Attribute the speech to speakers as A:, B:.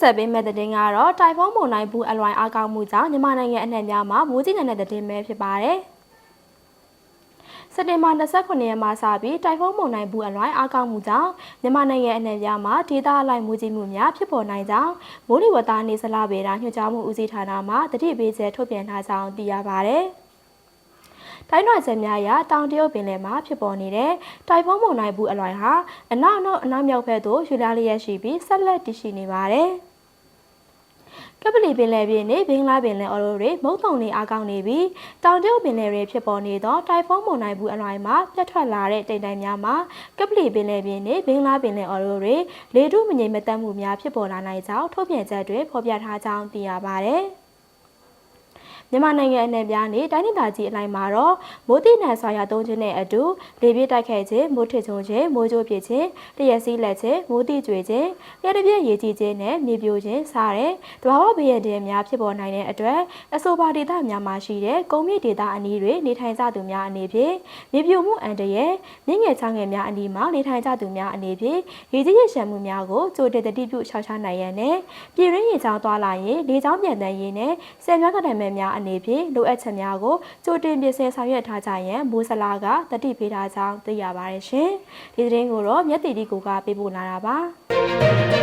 A: ဆက်ပေးမဲ့တဲ့တင်ကတော့တိုင်ဖုန်းမုန်တိုင်းဘူးအလွိုင်းအားကောင်းမှုကြောင့်မြန်မာနိုင်ငံအနှံ့များမှာမိုးကြီးနေတဲ့တဲ့တင်ပဲဖြစ်ပါတယ်။စက်တင်ဘာ29ရက်မှာစပြီးတိုင်ဖုန်းမုန်တိုင်းဘူးအလွိုင်းအားကောင်းမှုကြောင့်မြန်မာနိုင်ငံအနှံ့များမှာဒေသအလိုက်မိုးကြီးမှုများဖြစ်ပေါ်နိုင်ကြောင်းမိုးလေဝသနေစလပေတာညွှန်ကြားမှုဦးစီးဌာနမှတတိပေးချက်ထုတ်ပြန်ထားကြောင်းသိရပါတယ်။တိုင်းတော်ချက်များအရတောင်တရုတ်ပင်လယ်မှာဖြစ်ပေါ်နေတဲ့တိုင်ဖုန်းမုန်တိုင်းဘူးအလွိုင်းဟာအနောက်အနောက်အနောက်မြောက်ဘက်သို့ရွှေ့လျားလျက်ရှိပြီးဆက်လက်တည်ရှိနေပါတယ်။ ကပလီပင်လယ်ပြင်နဲ့ဘင်္ဂလားပင်လယ်အော်ရိုတွေမုတ်တုံနေအားကောင်းနေပြီးတောင်တရုတ်ပင်လယ်တွေဖြစ်ပေါ်နေသောတိုင်ဖုန်းမုန်တိုင်းဘူးအလွိုင်းမှာပြတ်ထွက်လာတဲ့တိမ်တိုင်များမှာကပလီပင်လယ်ပြင်နဲ့ဘင်္ဂလားပင်လယ်အော်ရိုတွေလေထုမငြိမ်မသက်မှုများဖြစ်ပေါ်လာနိုင်ကြောင်းထုတ်ပြန်ချက်တွေဖော်ပြထားကြောင်းသိရပါတယ်။ မြန်မာနိုင်ငံအနှံ့ပြားနေတိုင်းဒေသကြီးအလိုက်မှာတော့မိုးတိနံဆွာရသုံးခြင်းနဲ့အတူလေပြည့်တိုက်ခဲ့ခြင်းမိုးထစ်ချုံခြင်းမိုးကြိုးပြစ်ခြင်းတရက်စီးလက်ခြင်းမိုးတိကျွေခြင်းလျှက်တစ်ပြည့်ရေကြီးခြင်းနဲ့မြေပြိုခြင်းစတဲ့တဘာဝဘေးရတဲ့များဖြစ်ပေါ်နိုင်တဲ့အတွက်အဆိုပါဒေသများမှာရှိတဲ့ကုန်းမြင့်ဒေသအနီးတွေနေထိုင်ကြသူများအနေဖြင့်မြေပြိုမှုအန္တရာယ်မြင့်ငယ်ချောင်းငယ်များအနီးမှာနေထိုင်ကြသူများအနေဖြင့်ရေကြီးရရှမ်းမှုများကိုကြိုတင်တတိပြုရှောင်ရှားနိုင်ရန်နဲ့ပြည်ရင်းရေချောင်းသွားလာရင်လေချောင်းပြန်တန်းရေးနဲ့ဆယ်များကတံမဲ့များအနေဖြင့်လိုအပ်ချက်များကိုကြိုတင်ပြင်ဆင်ဆောင်ရွက်ထားကြရန်မိုးစလာကတတိပေးထားကြောင်းသိရပါတယ်ရှင်။ဒီသတင်းကိုတော့မြက်တီတီကိုကပေးပို့လာတာပါ။